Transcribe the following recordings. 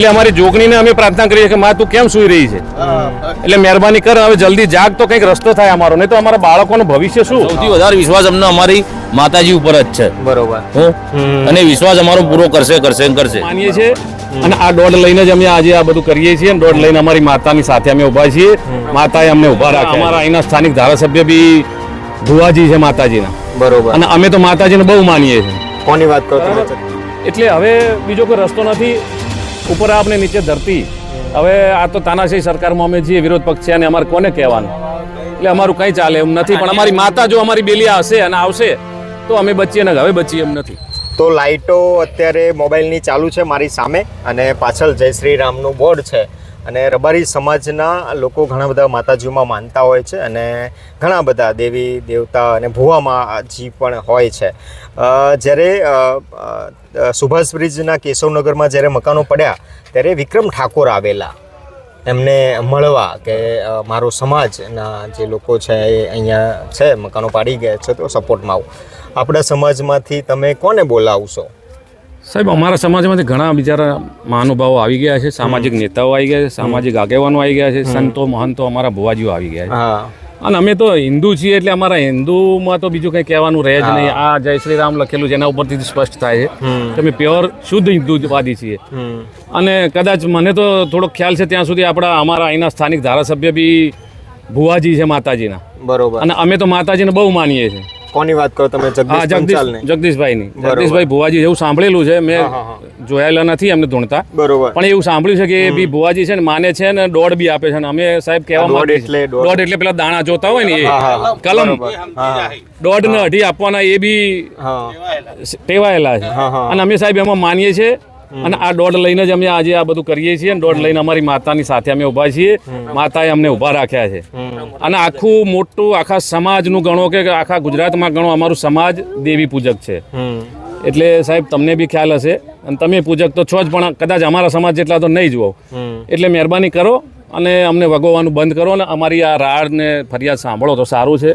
એટલે અમારી જોગણીને અમે પ્રાર્થના કરીએ કે માં તું કેમ સુઈ રહી છે? એટલે મહેરબાની કર હવે જલ્દી જાગ તો કંઈક રસ્તો થાય અમારો નહીં તો અમારા બાળકોનું ભવિષ્ય શું? સૌથી વધારે વિશ્વાસ અમને અમારી માતાજી ઉપર જ છે. બરોબર. અને વિશ્વાસ અમારો પૂરો કરશે કરશે કરશે. માનીએ છીએ. અને આ દોડ લઈને જ અમે આજે આ બધું કરીએ છીએ દોડ લઈને અમારી માતાની સાથે અમે ઊભા છીએ. માતાએ અમને ઊભા રાખ્યા. અમારા અહીંના સ્થાનિક ધારાસભ્ય બી ભુવાજી છે માતાજીના. બરોબર. અને અમે તો માતાજીને બહુ માનીએ છીએ. કોની વાત કરો એટલે હવે બીજો કોઈ રસ્તો નથી. ઉપર આપને નીચે ધરતી. હવે આ તો તાનાશાહી સરકારમાં અમે જઈએ વિરોધ પક્ષ છે, અને અમારે કોને કહેવાનું? એટલે અમારું કંઈ ચાલે એમ નથી, પણ અમારી માતા જો અમારી બેલિયા હશે અને આવશે, તો અમે બચીએ ને હવે બચીએ એમ નથી. તો લાઇટો અત્યારે મોબાઈલની ચાલુ છે મારી સામે, અને પાછળ જય શ્રી રામનું બોર્ડ છે. અને રબારી સમાજના લોકો ઘણા બધા માતાજીઓમાં માનતા હોય છે અને ઘણા બધા દેવી, દેવતા અને ભુવામાજી પણ હોય છે. જ્યારે સુભાષ બ્રિજના કેશવનગરમાં જ્યારે મકાનો પડ્યા, ત્યારે વિક્રમ ઠાકોર આવેલા. એમને મળવા કે મારો સમાજના જે લોકો છે એ અહીંયા છે, મકાનો પાડી ગયા છે, તો સપોર્ટમાં આવું. આપણા સમાજમાંથી તમે કોને બોલાવશો? સાહેબ અમારા સમાજમાંથી ઘણા બિચારા મહાનુભાવો આવી ગયા છે સામાજિક નેતાઓ આવી ગયા છે સામાજિક આગેવાનો આવી ગયા છે સંતો મહંતો અમારા ભુવાજીઓ આવી ગયા છે. અને અમે તો હિન્દુ છીએ એટલે અમારા હિન્દુમાં તો બીજું કંઈ કહેવાનું રહે જ નહીં. આ જય શ્રી રામ લખેલું છે એના ઉપરથી સ્પષ્ટ થાય છે. કે અમે પ્યોર શુદ્ધ હિન્દુવાદી છીએ. અને કદાચ મને તો થોડોક ખ્યાલ છે ત્યાં સુધી આપણા અમારા અહીંના સ્થાનિક ધારાસભ્ય બી ભુવાજી છે માતાજીના. બરોબર. અને અમે તો માતાજીને બહુ માનીએ છીએ. કોની વાત કરો તમે? જગદીશ જગદીશ જગદીશભાઈની. જગદીશભાઈ ભુવાજી એવું સાંભળેલું છે મેં જોયેલા નથી એમને ધૂણતા. બરોબર. પણ એવું સાંભળ્યું છે કે એ બી ભુવાજી છે ને માને છે ને દોડ બી આપે છે ને અમે સાહેબ કહેવા માંગીએ એટલે દોડ. એટલે પેલા દાણા જોતા હોય ને એ. કલમ. દોઢ ને અઢી આપવાના એ બી ટેવાયેલા છે. અને અમે સાહેબ એમાં માનીએ છીએ અને આ દોડ લઈને જ અમે આજે આ બધું કરીએ છીએ અને લઈને અમારી માતાની સાથે અમે ઊભા છીએ. માતાએ અમને ઊભા રાખ્યા છે. અને આખું મોટું આખા સમાજનું ગણો કે આખા ગુજરાતમાં ગણો અમારું સમાજ દેવી પૂજક છે. એટલે સાહેબ તમને બી ખ્યાલ હશે. અને તમે પૂજક તો છો જ પણ કદાચ અમારા સમાજ જેટલા તો નહીં જુઓ. એટલે મહેરબાની કરો અને અમને વગોવાનું બંધ કરો અને અમારી આ રાડ ને ફરિયાદ સાંભળો તો સારું છે.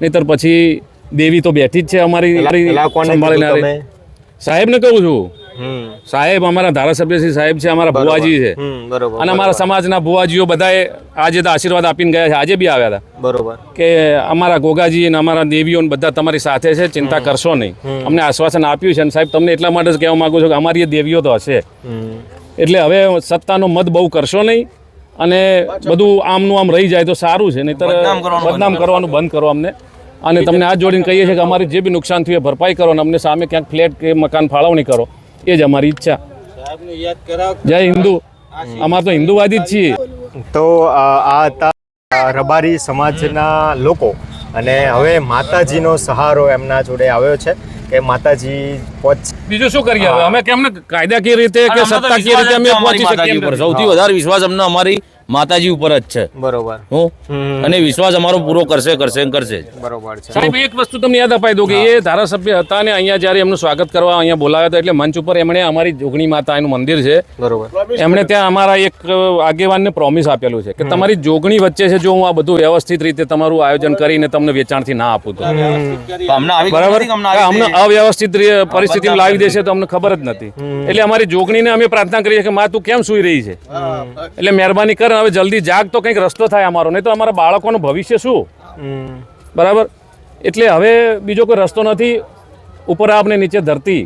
નહીતર પછી દેવી તો બેઠી જ છે અમારી કીધું સાહેબને કહું છું. સાહેબ અમારા ધારાસભ્ય શ્રી સાહેબ છે અમારા ભુવાજી છે. અને અમારા સમાજના ભુવાજીઓ બધાએ આજે તો આશીર્વાદ આપીને ગયા છે. આજે બી આવ્યા હતા. બરોબર. કે અમારા ગોગાજી અને અમારા દેવીઓ બધા તમારી સાથે છે ચિંતા કરશો નહીં. અમને આશ્વાસન આપ્યું છે અને સાહેબ તમને એટલા માટે જ કહેવા માંગુ છું કે અમારી દેવીઓ તો હશે. એટલે હવે સત્તાનો મત બહુ કરશો નહીં અને બધું આમનું આમ રહી જાય તો સારું છે નહીતર બદનામ કરવાનું બંધ બદનામ કરવાનું બંધ કરો અમને. અને તમને હાથ જોડીને કહીએ છીએ કે અમારી જે બી નુકસાન થયું એ ભરપાઈ કરો અને અમને સામે ક્યાંક ફ્લેટ કે મકાન ફાળવણી કરો. એ જ અમારી ઈચ્છા. જય હિન્દુ. અમાર તો હિન્દુવાદી જ છીએ. તો આ હતા રબારી સમાજના લોકો. અને હવે માતાજીનો સહારો એમના જોડે આવ્યો છે. કે માતાજી પહોંચ બીજું શું કરીએ હવે? અમે કેમને કાયદાકીય રીતે કે સત્તાકીય રીતે અમે પહોંચી શકીએ અમારી માતાજી ઉપર સૌથી વધારે વિશ્વાસ અમને અમારી માતાજી ઉપર જ છે. બરોબર. હું? અને વિશ્વાસ અમારો પૂરો કરશે કરશે કરશે બરોબર છે. સાહેબ એક વસ્તુ તમને યાદ અપાઈ દો કે એ ધારાસભ્ય હતા ને અહીંયા જ્યારે એમનું સ્વાગત કરવા અહીંયા બોલાવ્યા હતા એટલે મંચ ઉપર એમણે અમારી જોગણી માતા એનું મંદિર છે. બરોબર. એમણે ત્યાં અમારા એક આગેવાનને પ્રોમિસ આપેલું છે કે તમારી જોગણી વચ્ચે છે જો હું આ બધું વ્યવસ્થિત રીતે તમારું આયોજન કરીને તમને વેચાણથી ના આપું તો. અમને બરાબર? અમને અવ્યવસ્થિત પરિસ્થિતિમાં લાવી દેશે તો અમને ખબર જ નથી. એટલે અમારી જોગણીને અમે પ્રાર્થના કરીએ કે માં તું કેમ સુઈ રહી છે? એટલે મહેરબાની કર હવે જલ્દી જાગ તો કંઈક રસ્તો થાય અમારો નહીં તો અમારા બાળકોનું ભવિષ્ય શું? બરાબર? એટલે હવે બીજો કોઈ રસ્તો નથી. ઉપર આપને નીચે ધરતી.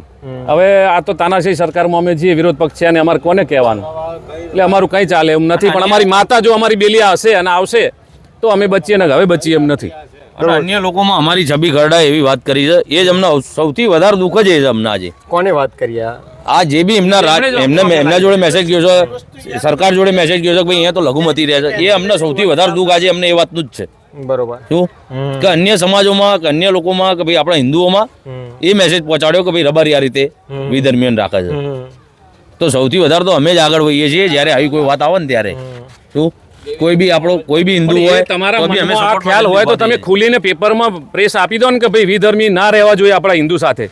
હવે આ તો તાનાશાહી સરકારમાં અમે છીએ વિરોધ પક્ષ છે અને અમારે કોને કહેવાનું? એટલે અમારું કંઈ ચાલે એમ નથી. પણ અમારી માતા જો અમારી બેલી હશે અને આવશે તો અમે બચીએ ને હવે બચીએ એમ નથી. અન્ય લોકોમાં અમારી છબી ખરડા એવી વાત કરી છે. એ જ અમને સૌથી વધારે દુઃખ જ એ છે અમને આજે. કોને વાત કરી આ? જે બી એમના રાજ એમને એમના જોડે મેસેજ ગયો છે. સરકાર જોડે મેસેજ ગયો છે કે ભાઈ અહીંયા તો લઘુમતી રહે છે. એ અમને સૌથી વધારે દુઃખ આજે અમને એ વાતનું જ છે. બરોબર. શું? કે અન્ય સમાજોમાં કે અન્ય લોકોમાં કે ભાઈ આપણા હિન્દુઓમાં એ મેસેજ પહોંચાડ્યો કે ભાઈ રબારી આ રીતે દરમિયાન રાખે છે. તો સૌથી વધારે તો અમે જ આગળ વહીએ છીએ. જ્યારે આવી કોઈ વાત આવે ને ત્યારે. શું? કોઈ બી આપણો કોઈ બી હિન્દુ હોય તમારા મનમાં આ ખ્યાલ હોય તો તમે ખુલીને પેપરમાં પ્રેસ આપી દો ને કે ભાઈ વિધર્મી ના રહેવા જોઈએ આપણા હિન્દુ સાથે.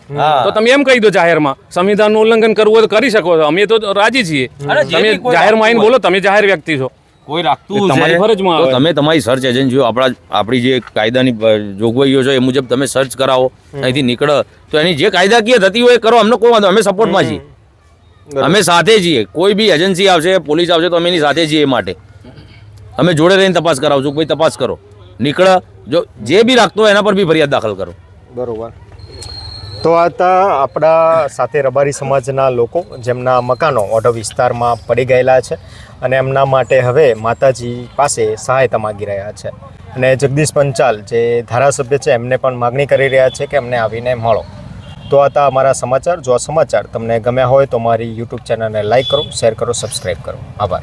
તો તમે એમ કહી દો જાહેરમાં સંવિધાનનું ઉલ્લંઘન કરવું હોય તો કરી શકો છો. અમે તો રાજી છીએ. તમે જાહેરમાં આવીને બોલો તમે જાહેર વ્યક્તિ છો. કોઈ રાખતું તમારી ફરજમાં તો આવે. તમે તમારી સર્ચ એજન્સીઓ આપણા આપણી જે કાયદાની જોગવાઈઓ છે એ મુજબ તમે સર્ચ કરાવો અહીંથી નીકળો. તો એની જે કાયદાકીય થતી હોય એ કરો અમને કોઈ વાંધો અમે સપોર્ટમાં છીએ. અમે સાથે છીએ. કોઈ બી એજન્સી આવશે પોલીસ આવશે તો અમે એની સાથે છીએ એ માટે. અમે જોડે રહીને તપાસ કરાવજો કોઈ તપાસ કરો. નીકળ, જો જે બી રાખતો હોય એના પર બી ફરિયાદ દાખલ કરો. બરોબર. તો આ હતા આપણા સાથે રબારી સમાજના લોકો, જેમના મકાનો ઓઢો વિસ્તારમાં પડી ગયેલા છે અને એમના માટે હવે માતાજી પાસે સહાયતા માગી રહ્યા છે. અને જગદીશ પંચાલ, જે ધારાસભ્ય છે, એમને પણ માગણી કરી રહ્યા છે કે એમને આવીને મળો. તો આ હતા અમારા સમાચાર. જો આ સમાચાર તમને ગમ્યા હોય તો મારી યુટ્યુબ ચેનલને લાઈક કરો, શેર કરો સબસ્ક્રાઈબ કરો. આભાર.